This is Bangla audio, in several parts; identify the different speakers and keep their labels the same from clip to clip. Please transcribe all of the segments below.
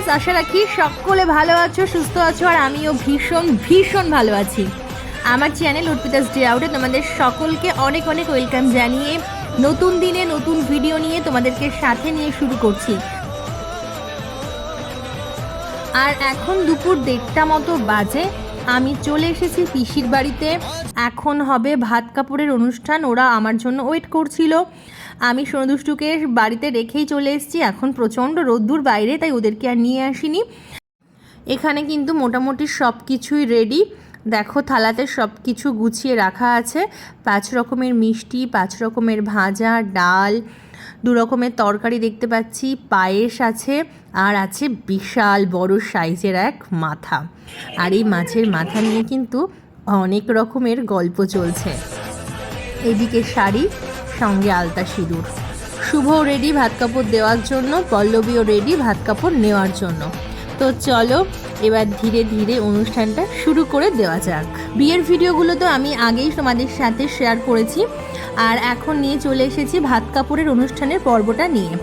Speaker 1: গাইস আশা রাখি সকলে ভালো আছো, সুস্থ আছো, আর আমিও ভীষণ ভীষণ ভালো আছি। আমার চ্যানেল উৎপিতাস ডে আউটে তোমাদের সকলকে অনেক অনেক ওয়েলকাম জানিয়ে নতুন দিনে নতুন ভিডিও নিয়ে তোমাদেরকে সাথে নিয়ে শুরু করছি। আর এখন দুপুর দেড়টা মতো বাজে, আমি চলে এসেছি পিসির বাড়িতে। এখন হবে ভাত কাপড়ের অনুষ্ঠান, ওরা আমার জন্য ওয়েট করছিল। আমি সোনদুষ্টুকে বাড়িতে রেখেই চলে এসেছি, এখন প্রচণ্ড রোদ্দুর বাইরে, তাই ওদেরকে আর নিয়ে আসিনি। এখানে কিন্তু মোটামুটি সব কিছুই রেডি দেখো, থালাতে সব কিছু গুছিয়ে রাখা আছে। পাঁচ রকমের মিষ্টি, পাঁচ রকমের ভাজা, ডাল, দু রকমের তরকারি দেখতে পাচ্ছি, পায়েস আছে, আর আছে বিশাল বড় সাইজের এক মাথা। আর এই মাছের মাথা নিয়ে কিন্তু অনেক রকমের গল্প চলছে। এদিকে শাড়ি সঙ্গে আলতা সিঁদুর। শুভ রেডি ভাত কাপড় দেওয়ার জন্য, পল্লবীও রেডি ভাত কাপড় নেওয়ার জন্য। তো চলো, এবার ধীরে ধীরে অনুষ্ঠানটা শুরু করে দেওয়া যাক। বিয়ের ভিডিওগুলো তো আমি আগেই তোমাদের সাথে শেয়ার করেছি, আর এখন নিয়ে চলে এসেছি ভাত কাপড়ের অনুষ্ঠানের পর্বটা নিয়ে।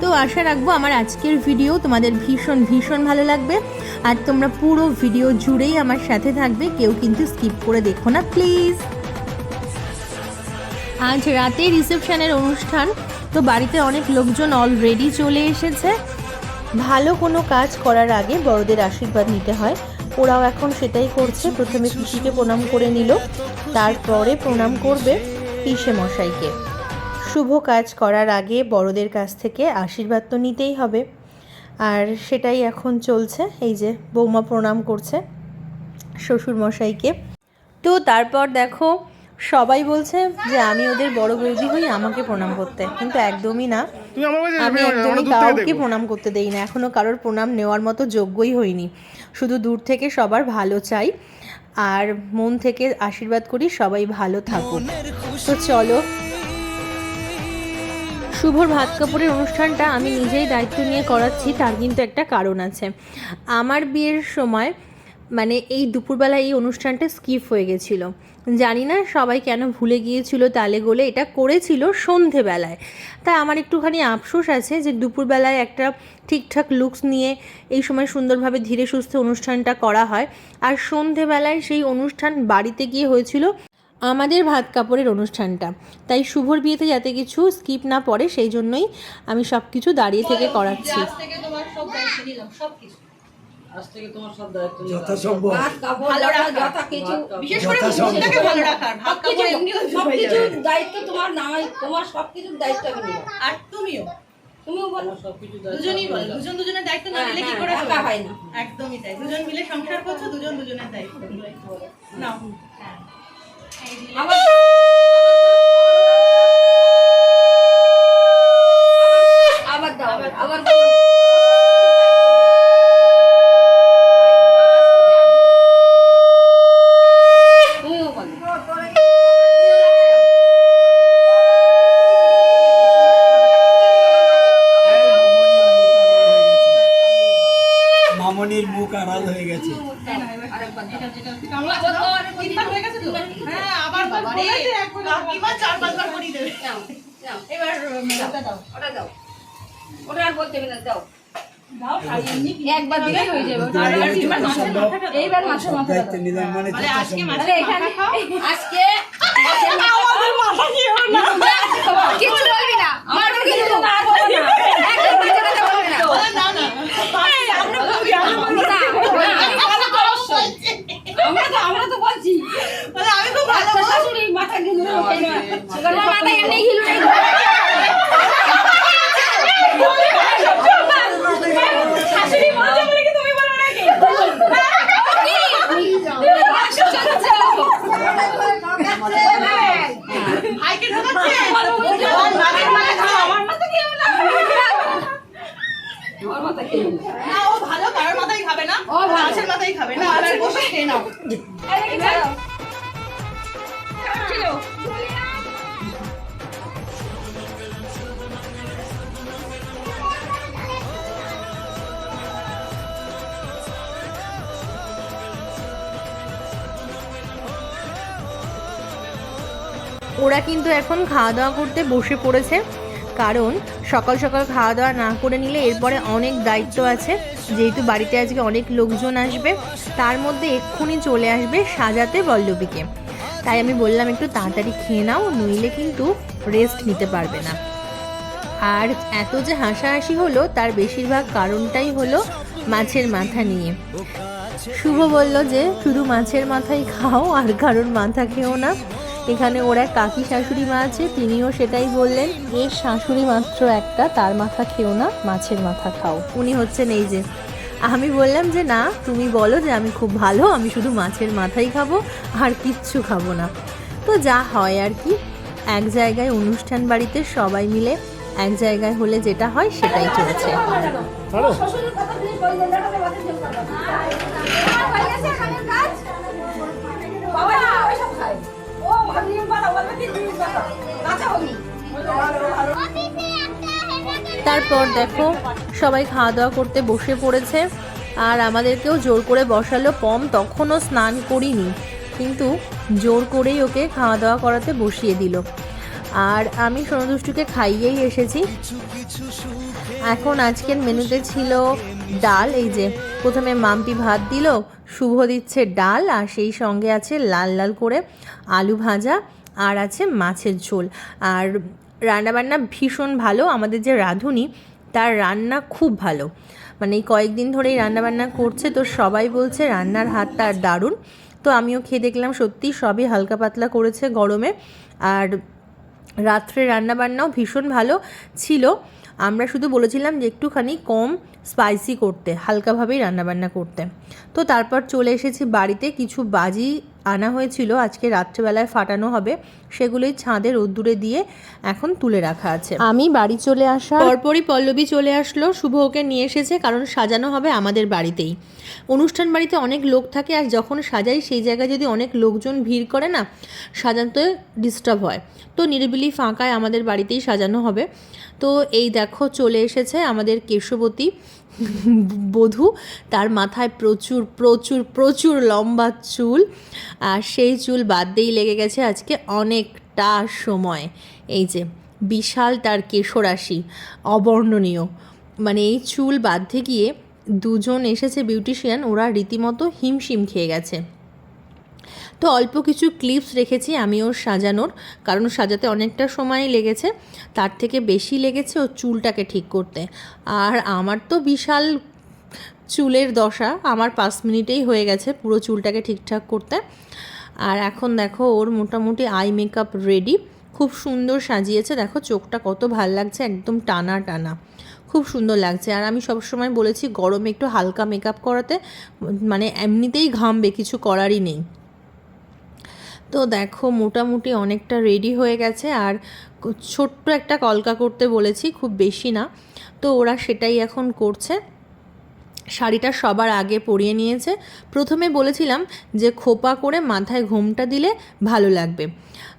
Speaker 1: তো আশা রাখব আমার আজকের ভিডিও তোমাদের ভীষণ ভীষণ ভালো লাগবে, আর তোমরা পুরো ভিডিও জুড়েই আমার সাথে থাকবে, কেউ কিন্তু স্কিপ করে দেখো না প্লিজ আজ রাতে রিসেপশনের অনুষ্ঠান, তো বাড়িতে অনেক লোকজন অলরেডি চলে এসেছে। ভালো কোনো কাজ করার আগে বড়দের আশীর্বাদ নিতে হয়। ওরাও এখন সেটাই করছে, প্রথমে পিসিকে প্রণাম করে নিল, তারপরে প্রণাম করবে পিসে মশাইকে। শুভ কাজ করার আগে বড়দের কাছ থেকে আশীর্বাদ তো নিতেই হবে। আর সেটাই এখন চলছে, এই যে বৌমা প্রণাম করছে শ্বশুর মশাইকে তো তারপর দেখো সবাই বলছে যে আমি ওদের বড় বৌদি হই আমাকে প্রণাম করতে। কিন্তু একদমই না। আমি
Speaker 2: যাবে না, আমরা
Speaker 1: একদমই কাউকে প্রণাম করতে দেই না। এখনও কারোর প্রণাম নেওয়ার মতো যোগ্যই হইনি। শুধু দূর থেকে সবার ভালো চাই। আর মন থেকে আশীর্বাদ করি সবাই ভালো থাকুন তো চলো। শুভর ভাত কাপড়ের অনুষ্ঠানটা আমি নিজেই দায়িত্ব নিয়ে করাচ্ছি তার কিন্তু একটা কারণ আছে। আমার বিয়ের সময় মানে এই দুপুরবেলা এই অনুষ্ঠানটা স্কিপ হয়ে গেছিল। জানি না সবাই কেন ভুলে গিয়েছিল তালে গোলে, এটা করেছিল সন্ধেবেলায়। তাই আমার একটুখানি আফসোস আছে যে দুপুরবেলায় একটা ঠিকঠাক লুকস নিয়ে এই সময় সুন্দরভাবে ধীরে সুস্থে অনুষ্ঠানটা করা হয়। আর সন্ধেবেলায় সেই অনুষ্ঠান বাড়িতে গিয়ে হয়েছিল আমাদের ভাত কাপড়ের অনুষ্ঠানটা। তাই শুভর বিয়েতে যাতে কিছু স্কিপ না পড়ে, সেই জন্যই আমি সব কিছু দাঁড়িয়ে থেকে করাচ্ছি।
Speaker 3: আজ থেকে তোমার সব দায়িত্ব
Speaker 4: যথাসম্ভব।
Speaker 5: ভাত কাপড় যথা যথা কিছু
Speaker 2: বিশেষ করে
Speaker 4: যথাসম্ভব।
Speaker 2: ভালো রাখার। ভাত কাপড়
Speaker 5: সব দায়িত্ব তোমার নাই তোমার সব কিছুর দায়িত্ব আমি নেব।
Speaker 2: আর তুমিও।
Speaker 5: তুমিও বলো।
Speaker 3: আমার সবকিছু দায়িত্ব
Speaker 2: বলো। দুজন দুজনের দায়িত্ব না
Speaker 5: হ্যাঁ,
Speaker 2: নিলে কি
Speaker 5: হ্যাঁ,
Speaker 2: করে
Speaker 5: একা হয় না।
Speaker 2: একদমই তাই। দুজন মিলে সংসার করছ দুজন দুজনের দায়িত্ব।
Speaker 5: একবার দিলেই হয়ে যাবে। এইবার মাছের
Speaker 4: মানে
Speaker 2: আজকে
Speaker 5: আজকে মাছের মাথা- কিচ্ছু বলবি না আমার কিছু না বলব না একদম মাঝে মাঝে বলবি না
Speaker 2: না না আমরা বলবি আমরা বলবি
Speaker 5: না, আমি ভালো তো অবশ্যই। আমরা তো আমরা তো বলছি
Speaker 2: মানে আমি খুব ভালো
Speaker 5: আচ্ছা, শাশুড়ি মাথা ঘিলু না ওঠে না। এবার মাথা এমনি ঘিলু নেই। শাশুড়ি মাথা বলে কি তুমি বলো নাকি?
Speaker 2: ভাইকে ঢোকাচ্ছে মাছের মাথা খাও আমার মাথা খেও না
Speaker 5: আমার মাথা খেয়ে নে।
Speaker 2: না ও ভালো কারোর মাথায় খাবে না
Speaker 5: ও
Speaker 2: খাবে না বসে খেয়ে নাও।
Speaker 1: ওরা কিন্তু এখন খাওয়া দাওয়া করতে বসে পড়েছে কারণ সকাল সকাল খাওয়া দাওয়া না করে নিলে এরপরে অনেক দায়িত্ব আছে যেহেতু বাড়িতে আজকে অনেক লোকজন আসবে, তার মধ্যে এক্ষুনি চলে আসবে সাজাতে বল্লবীকে তাই আমি বললাম, একটু তাড়াতাড়ি খেয়ে নাও, নইলে কিন্তু রেস্ট নিতে পারবে না। আর এত যে হাসাহাসি হলো, তার বেশিরভাগ কারণটাই হলো মাছের মাথা নিয়ে। শুভ বলল যে, শুধু মাছের মাথাই খাও, আর কারোর মাথা খেও না। এখানে ওর এক কাকি শাশুড়ি মা আছে তিনিও সেটাই বললেন এর শাশুড়ি মাত্র একটা তার মাথা খেও না মাছের মাথা খাও। উনি হচ্ছেন এই যে আমি বললাম যে না তুমি বলো যে আমি খুব ভালো আমি শুধু মাছের মাথাই খাব আর কিচ্ছু খাব না। তো যা হয় আর কি এক জায়গায় অনুষ্ঠান বাড়িতে সবাই মিলে এক জায়গায় হলে যেটা হয় সেটাই চলছে। তারপর দেখো, সবাই খাওয়া দাওয়া করতে বসে পড়েছে। আর আমাদেরকেও জোর করে বসালো পম, তখনও স্নান করিনি। কিন্তু জোর করেই ওকে খাওয়া দাওয়া করাতে বসিয়ে দিল। আর আমি সোনদুষ্টুকে খাইয়েই এসেছি। এখন আজকের মেনুতে ছিল ডাল, এই যে প্রথমে মাম্পি ভাত দিল, শুভ দিচ্ছে ডাল, আর সেই সঙ্গে আছে লাল লাল করে আলু ভাজা, আর আছে মাছের ঝোল। আর রান্নাবান্না ভীষণ ভালো। আমাদের যে রাঁধুনি, তার রান্না খুব ভালো। মানে এই কয়েকদিন ধরেই রান্নাবান্না করছে, তো সবাই বলছে রান্নার হাত তার দারুণ। তো আমিও খেয়ে দেখলাম, সত্যি সবই হালকা পাতলা করেছে গরমে। আর রাত্রে রান্নাবান্নাও ভীষণ ভালো ছিল। আমরা শুধু বলেছিলাম যে একটুখানি কম স্পাইসি করতে, হালকাভাবেই রান্নাবান্না করতে। তো তারপর চলে এসেছি বাড়িতে, কিছু বাজি আনা হয়েছিল আজকে রাত্রেবেলায় ফাটানো হবে সেগুলোই ছাদে রোদ্দুরে দিয়ে এখন তুলে রাখা আছে। আমি বাড়ি চলে আসা পরপরই পল্লবী চলে আসলো শুভ ওকে নিয়ে এসেছে কারণ সাজানো হবে আমাদের বাড়িতেই। অনুষ্ঠান বাড়িতে অনেক লোক থাকে আর যখন সাজাই সেই জায়গায় যদি অনেক লোকজন ভিড় করে না সাজাতে ডিস্টার্ব হয়। তো নিরিবিলি ফাঁকায় আমাদের বাড়িতেই সাজানো হবে। তো এই দেখো চলে এসেছে আমাদের কেশবতী। বধূ। তার মাথায় প্রচুর প্রচুর প্রচুর লম্বা চুল। আর সেই চুল বাদ দিয়েই লেগে গেছে আজকে অনেকটা সময়। এই যে, বিশাল তার কেশরাশি, অবর্ণনীয়। মানে এই চুল বাঁধতে গিয়ে দুজন এসেছে বিউটিশিয়ান ওরা রীতিমতো হিমশিম খেয়ে গেছে। তো অল্প কিছু ক্লিপস রেখেছি আমি ওর সাজানোর, কারণ সাজাতে অনেকটা সময় লেগেছে। তার থেকে বেশি লেগেছে ওর চুলটাকে ঠিক করতে। আর আমার তো বিশাল চুলের দশা, আমার পাঁচ মিনিটেই হয়ে গেছে পুরো চুলটাকে ঠিকঠাক করতে। আর এখন দেখো ওর মোটামুটি আই মেকআপ রেডি খুব সুন্দর সাজিয়েছে। দেখো চোখটা কত ভালো লাগছে, একদম টানা টানা। খুব সুন্দর লাগছে। আর আমি সবসময় বলেছি গরমে একটু হালকা মেকআপ করাতে মানে এমনিতেই ঘামবে, কিছু করারই নেই। তো দেখো মোটামুটি অনেকটা রেডি হয়ে গেছে। আর ছোট্ট একটা কলকা করতে বলেছি, খুব বেশি না। তো ওরা সেটাই এখন করছে। শাড়িটা সবার আগে পরিয়ে নিয়েছে। প্রথমে বলেছিলাম যে খোপা করে মাথায় ঘোমটা দিলে ভালো লাগবে।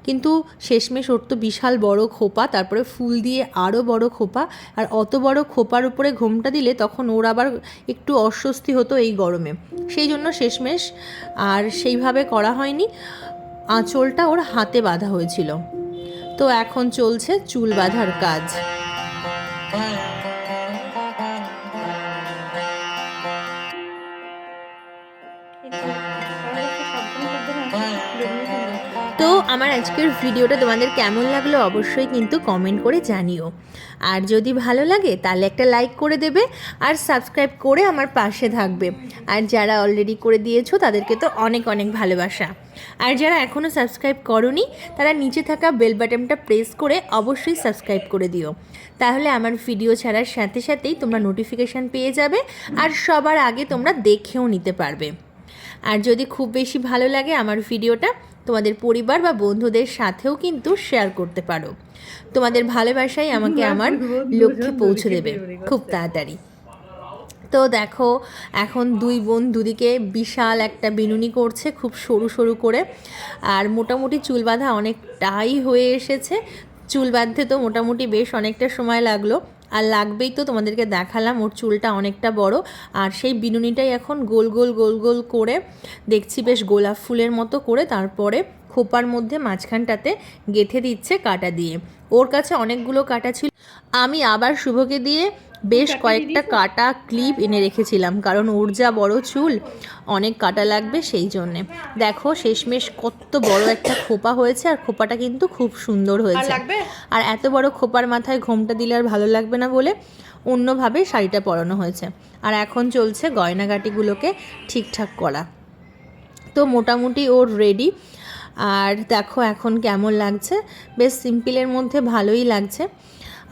Speaker 1: কিন্তু শেষমেশ ওর তো বিশাল বড় খোপা, তারপরে ফুল দিয়ে আরও বড় খোপা। আর অত বড় খোপার উপরে ঘোমটা দিলে তখন ওর আবার একটু অস্বস্তি হতো এই গরমে। সেই জন্য শেষমেশ আর সেইভাবে করা হয়নি। আঁচলটা ওর হাতে বাঁধা হয়েছিল। তো এখন চলছে চুল বাঁধার কাজ। আমার আজকের ভিডিওটা তোমাদের কেমন লাগল অবশ্যই কিন্তু কমেন্ট করে জানিও। আর যদি ভালো লাগে, তাহলে একটা লাইক করে দেবে আর সাবস্ক্রাইব করে আমার পাশে থাকবে। আর যারা অলরেডি করে দিয়েছ, তাদেরকে তো অনেক অনেক ভালোবাসা। আর যারা এখনও সাবস্ক্রাইব করনি, তারা নিচে থাকা বেল বাটনটা প্রেস করে অবশ্যই সাবস্ক্রাইব করে দিও। তাহলে আমার ভিডিও ছাড়ার সাথে সাথেই তোমরা নোটিফিকেশান পেয়ে যাবে আর সবার আগে তোমরা দেখেও নিতে পারবে। আর যদি খুব বেশি ভালো লাগে আমার ভিডিওটা তোমাদের পরিবার বা বন্ধুদের সাথেও কিন্তু শেয়ার করতে পারো। তোমাদের ভালোবাসাই আমাকে আমার লক্ষ্যে পৌঁছে দেবে। খুব তাড়াতাড়ি। তো দেখো এখন দুই বোন দুদিকে বিশাল একটা বিনুনি করছে খুব সরু সরু করে। আর মোটামুটি চুল বাঁধা অনেকটাই হয়ে এসেছে। চুল বাঁধতে তো মোটামুটি বেশ অনেকটা সময় লাগল। আর লাগবেই তো, তোমাদেরকে দেখালাম। ওর চুলটা অনেকটা বড়। আর সেই বিনুনিটাই এখন গোল গোল গোল গোল করে দেখছি বেশ গোলাপ ফুলের মতো করে তারপরে খোপার মধ্যে মাঝখানটাতে গেঁথে দিচ্ছে কাটা দিয়ে। ওর কাছে অনেকগুলো কাটা ছিল। আমি আবার শুভকে দিয়ে বেশ কয়েকটা কাটা ক্লিপ এনে রেখেছিলাম কারণ ওর যা বড় চুল অনেক কাটা লাগবে সেই জন্যে। দেখো শেষমেশ কত বড় একটা খোপা হয়েছে আর খোপাটা কিন্তু খুব সুন্দর হয়েছে। আর এত বড় খোপার মাথায় ঘোমটা দিলে আর ভালো লাগবে না বলে অন্যভাবে শাড়িটা পরানো হয়েছে। আর এখন চলছে গয়নাগাটিগুলোকে ঠিকঠাক করা। তো মোটামুটি ওর রেডি আর দেখো এখন কেমন লাগছে? বেশ সিম্পলের মধ্যে ভালোই লাগছে।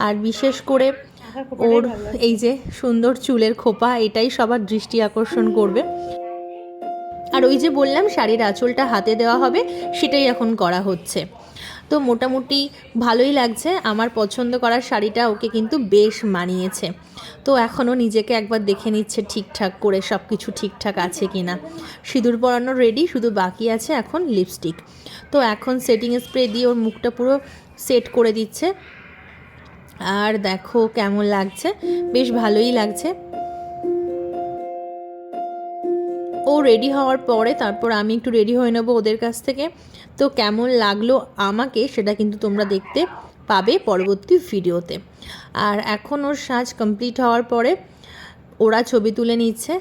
Speaker 1: আর বিশেষ করে ওর এই যে সুন্দর চুলের খোপা এটাই সবার দৃষ্টি আকর্ষণ করবে। আর ওই যে বললাম শাড়ির আঁচলটা হাতে দেওয়া হবে সেটাই এখন করা হচ্ছে। তো মোটামুটি ভালোই লাগছে। আমার পছন্দ করার শাড়িটা ওকে কিন্তু বেশ মানিয়েছে। তো এখনও নিজেকে একবার দেখে নিচ্ছে ঠিকঠাক করে সব কিছু ঠিকঠাক আছে কি না সিঁদুর পরানো রেডি শুধু বাকি আছে এখন লিপস্টিক তো এখন সেটিং স্প্রে দিয়ে ওর মুখটা পুরো সেট করে দিচ্ছে। আর দেখো কেমন লাগছে। বেশ ভালোই লাগছে। ও রেডি হওয়ার পরে তারপর আমি একটু রেডি হয়ে নেব ওদের কাছ থেকে। তো কেমন লাগল আমাকে সেটা কিন্তু তোমরা দেখতে পাবে পরবর্তী ভিডিওতে। আর এখন ওর সাজ কমপ্লিট হওয়ার পরে ওরা ছবি তুলে নিচ্ছে।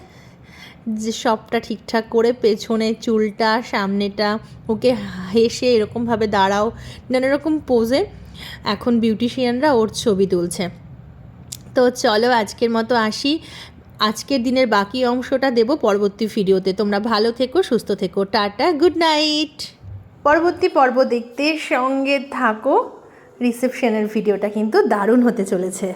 Speaker 1: যে সবটা ঠিকঠাক করে পেছনে চুলটা, সামনেটা, ওকে হেসে এরকমভাবে দাঁড়াও নানা রকম পোজে এখন বিউটিশিয়ানরা ওর ছবি তুলছে। তো চলো আজকের মতো আসি। আজকের দিনের বাকি অংশটা দেব পরবর্তী ভিডিওতে। তোমরা ভালো থেকো, সুস্থ থেকো। টাটা গুড নাইট পরবর্তী পর্ব দেখতে সঙ্গে থাকো। রিসেপশনের ভিডিওটা কিন্তু দারুণ হতে চলেছে।